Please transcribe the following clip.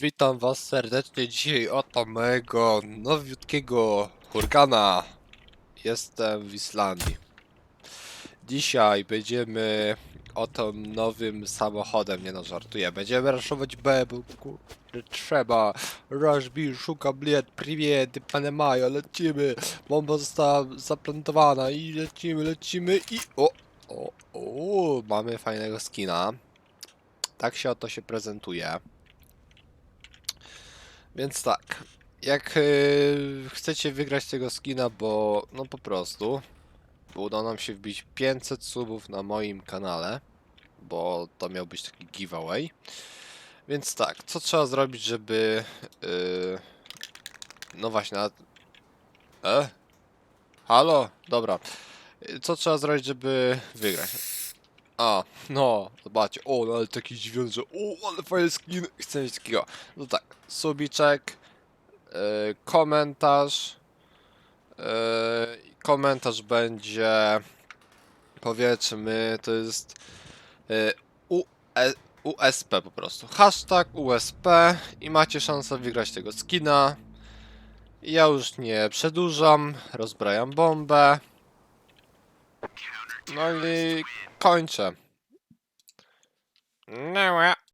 Witam was serdecznie dzisiaj oto mojego nowiutkiego hurgana. Jestem w Islandii. Dzisiaj będziemy oto nowym samochodem, nie no żartuję, będziemy raszować B, bo kurde, trzeba. Rushby, szuka bliet, priwiet, pane Majo, lecimy. Bomba została zaplantowana i lecimy, lecimy i... O, o, o, mamy fajnego skina. Tak się oto się prezentuje. Więc tak, jak yy, chcecie wygrać tego skina, bo no po prostu uda nam się wbić 500 subów na moim kanale, bo to miał być taki giveaway. Więc tak, co trzeba zrobić, żeby yy, no właśnie, na... e? Halo? Dobra. Y, Co trzeba zrobić, żeby wygrać? A, no, zobaczcie, o, no ale taki zdziwiony, że o, ale fajny skin, chcę mieć takiego. No tak, subiczek, yy, komentarz, yy, komentarz będzie, powiedzmy, to jest yy, USP po prostu, hashtag USP i macie szansę wygrać tego skina. Ja już nie przedłużam, rozbrajam bombę. No i kończę. No,